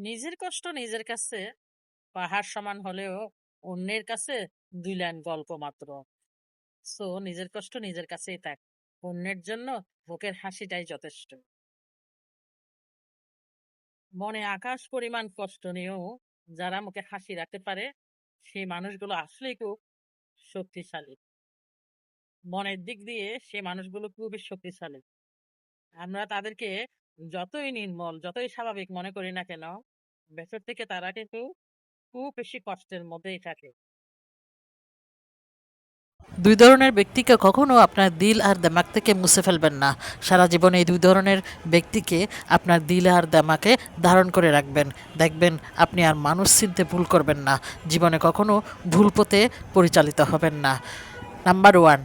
নিজের কষ্ট নিজের কাছে, পাহাড় সমান হলেও অন্যের কাছে দুই লাইন গল্প মাত্র। সো নিজের কষ্ট নিজের কাছেই থাক, অন্যের জন্য মুখের হাসিটাই যথেষ্ট। মনে আকাশ পরিমাণ কষ্ট নিয়েও যারা মুখে হাসি রাখতে পারে, সেই মানুষগুলো আসলেই খুব শক্তিশালী। মনের দিক দিয়ে সে মানুষগুলো খুবই শক্তিশালী। আমরা তাদেরকে যতই নির্মল, যতই স্বাভাবিক মনে করি না কেন ভেতর থেকে তারা কিন্তু খুব বেশি কষ্টের মধ্যেই থাকে। দুই ধরনের ব্যক্তিকে কখনো আপনার দিল আর দেমাক থেকে মুছে ফেলবেন না। সারা জীবনে এই দুই ধরনের ব্যক্তিকে আপনার দিল আর দেমাকে ধারণ করে রাখবেন। দেখবেন আপনি আর মানুষ চিনতে ভুল করবেন না। জীবনে কখনো ভুল পথে পরিচালিত হবেন না। নাম্বার ওয়ান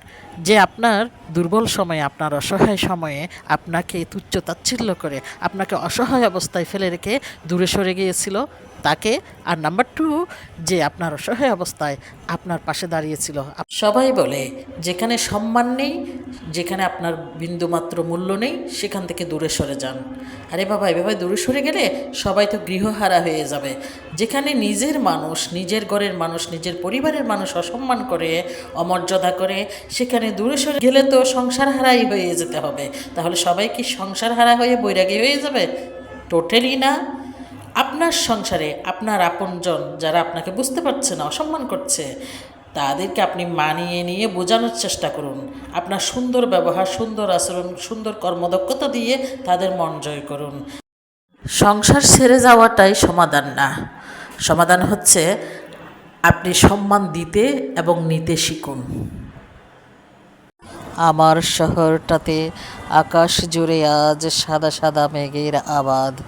যে আপনার দুর্বল সময়ে, আপনার অসহায় সময়ে আপনাকে তুচ্ছ তাচ্ছিল্য করে, আপনাকে অসহায় অবস্থায় ফেলে রেখে দূরে সরে গিয়েছিল, তাকে আর নাম্বার টু যে আপনার অসহায় অবস্থায় আপনার পাশে দাঁড়িয়েছিল। সবাই বলে, যেখানে সম্মান নেই, যেখানে আপনার বিন্দুমাত্র মূল্য নেই, সেখান থেকে দূরে সরে যান। আরে বাবা, এভাবে দূরে সরে গেলে সবাই তো গৃহহারা হয়ে যাবে। যেখানে নিজের মানুষ, নিজের ঘরের মানুষ, নিজের পরিবারের মানুষ অসম্মান করে, অমর্যাদা করে, সেখানে দূরে সরে গেলে তো সংসার হারাই হয়ে যেতে হবে। তাহলে সবাই কি সংসার হারা হয়ে বৈরাগী হয়ে যাবে? টোটালি না। আপনার সংসারে আপনার আপনজন যারা আপনাকে বুঝতে পারছে না, অসম্মান করছে, তাদেরকে আপনি মানিয়ে নিয়ে বোঝানোর চেষ্টা করুন। আপনার সুন্দর ব্যবহার, সুন্দর আচরণ, সুন্দর কর্মদক্ষতা দিয়ে তাদের মন জয় করুন। সংসার ছেড়ে যাওয়াটাই সমাধান না। সমাধান হচ্ছে আপনি সম্মান দিতে এবং নিতে শিখুন। আমার শহরটাতে আকাশ জুড়ে আজ সাদা সাদা মেঘের আবাদ।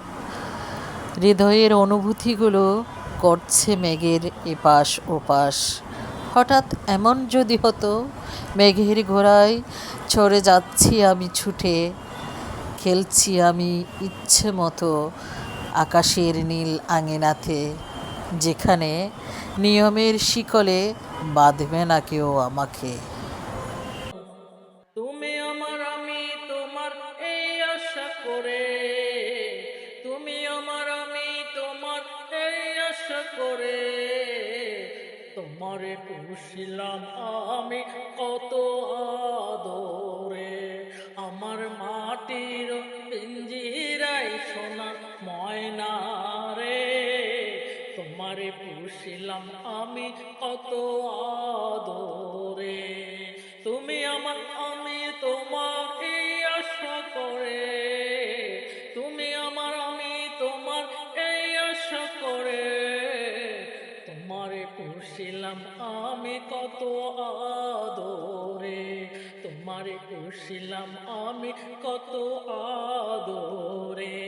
হৃদয়ের অনুভূতিগুলো করছে মেঘের এপাশ ওপাশ। হঠাৎ এমন যদি হতো, মেঘের ঘোড়ায় চড়ে যাচ্ছি আমি ছুটে, খেলছি আমি ইচ্ছে মতো আকাশের নীল আঙিনাতে, যেখানে নিয়মের শিকলে বাঁধবে না কেউ আমাকে। করে। তুমি আমার আমি তোমার এই আশা করে। তোমারে পুষিলাম আমি কত আদরে। আমার মাটির পিঞ্জিরাই সোনা ময়না রে। তোমারে পুষিলাম আমি কত আদরে। তুমি আমার, আমি তোমাকে পুষিলাম আমি কত আদরে তোমারে পুষিলাম আমি কত আদরে।